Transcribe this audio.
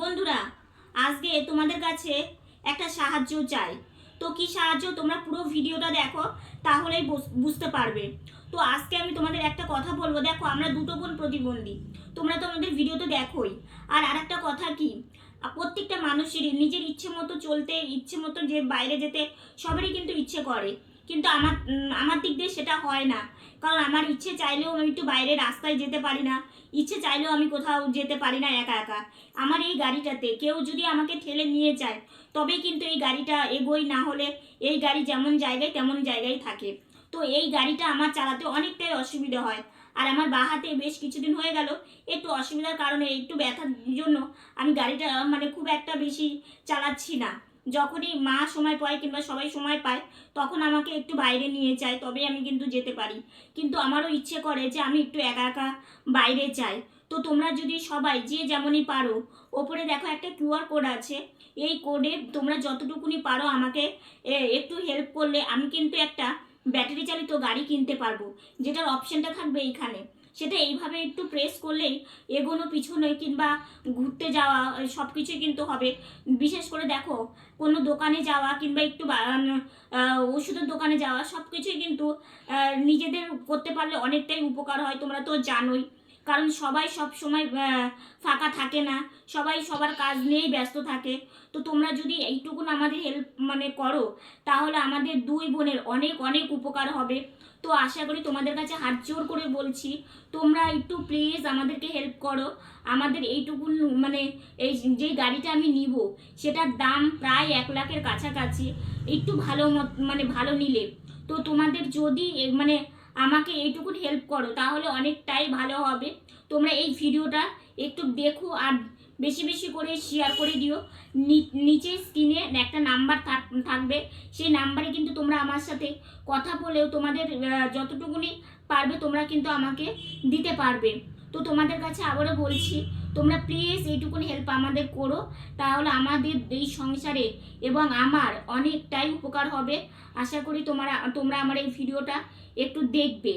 বন্ধুরা, আজকে তোমাদের কাছে একটা সাহায্য চাই। তো কি সাহায্য? তোমরা পুরো ভিডিওটা দেখো, তাহলেই বুঝ- বুঝতে পারবে। তো আজকে আমি তোমাদের একটা কথা বলব। দেখো, আমরা দুটো বোন প্রতিবন্ধী। তোমরা তো আমাদের ভিডিওতে দেখোই। আর আরেকটা কথা কি? প্রত্যেকটা মানুষেরই নিজের ইচ্ছে মতো চলতে, ইচ্ছে মতো যে বাইরে যেতে, সবারই কিন্তু ইচ্ছে করে। কিন্তু আমার আমার দিক দিয়ে সেটা হয় না। কারণ আমার ইচ্ছে চাইলেও আমি একটু বাইরে রাস্তায় যেতে পারি না। ইচ্ছে চাইলেও আমি কোথাও যেতে পারি না একা একা। আমার এই গাড়িটাতে কেউ যদি আমাকে ঠেলে নিয়ে যায় তবে কিন্তু এই গাড়িটা এগোই না হলে এই গাড়ি যেমন জায়গায় তেমন জায়গায় থাকে। তো এই গাড়িটা আমার চালাতে অনেকটাই অসুবিধা হয়। আর আমার বাঁ হাতে বেশ কিছুদিন হয়ে গেল, একটু অসুবিধার কারণে, একটু ব্যথার জন্য আমি গাড়িটা মানে খুব একটা বেশি চালাচ্ছি না। যখনই মা সময় পায় কিংবা সবাই সময় পায়, তখন আমাকে একটু বাইরে নিয়ে যায় তবে আমি কিন্তু যেতে পারি। কিন্তু আমারও ইচ্ছে করে যে আমি একটু একা একা বাইরে যাই। তো তোমরা যদি সবাই যে যেমনই পারো, ওপরে দেখো একটা কিউআর কোড আছে। এই কোডে তোমরা যতটুকুনি পারো আমাকে একটু হেল্প করলে আমি কিন্তু একটা ব্যাটারি চালিত গাড়ি কিনতে পারব, যেটার অপশনটা থাকবে এইখানে। সেটা এইভাবে একটু প্রেস করলেই এগোনো, পিছনে কিংবা ঘুরতে যাওয়া সব কিছুই কিন্তু হবে। বিশেষ করে দেখো, কোনো দোকানে যাওয়া কিংবা একটু ওষুধের দোকানে যাওয়া সব কিছুই কিন্তু নিজেদের করতে পারলে অনেকটাই উপকার হয়, তোমরা তো জানোই। কারণ সবাই সব সময় ফাঁকা থাকে না। সবাই সবার কাজ নিয়েই ব্যস্ত থাকে। তো তোমরা যদি এইটুকুন আমাদের হেল্প মানে করো, তাহলে আমাদের দুই বোনের অনেক অনেক উপকার হবে। তো আশা করি তোমাদের কাছে হাত জোর করে বলছি, তোমরা একটু প্লিজ আমাদেরকে হেল্প করো। আমাদের এইটুকুন মানে এই যেই গাড়িটা আমি নিব, সেটার দাম প্রায় এক লাখের কাছাকাছি। একটু ভালো মানে ভালো নিলে। তো তোমাদের যদি মানে আমাকে এইটুকু হেল্প করো, তাহলে অনেকটাই ভালো হবে। তোমরা এই ভিডিওটা একটু দেখো আর বেশি বেশি করে শেয়ার করে দিও। নিচে স্ক্রিনে একটা নাম্বার থাক- থাকবে, সেই নাম্বারে কিন্তু তোমরা আমার সাথে কথা বলেও তোমাদের যতটুকুনি পারবে তোমরা কিন্তু আমাকে দিতে পারবে। তো তোমাদের কাছে আবারও বলছি তোমরা প্লিজ এইটুকুন হেল্প আমাদের করো, তাহলে আমাদের এই সংসারে এবং আমার অনেকটাই উপকার হবে। আশা করি তোমরা তোমরা আমার এই ভিডিওটা একটু দেখবে।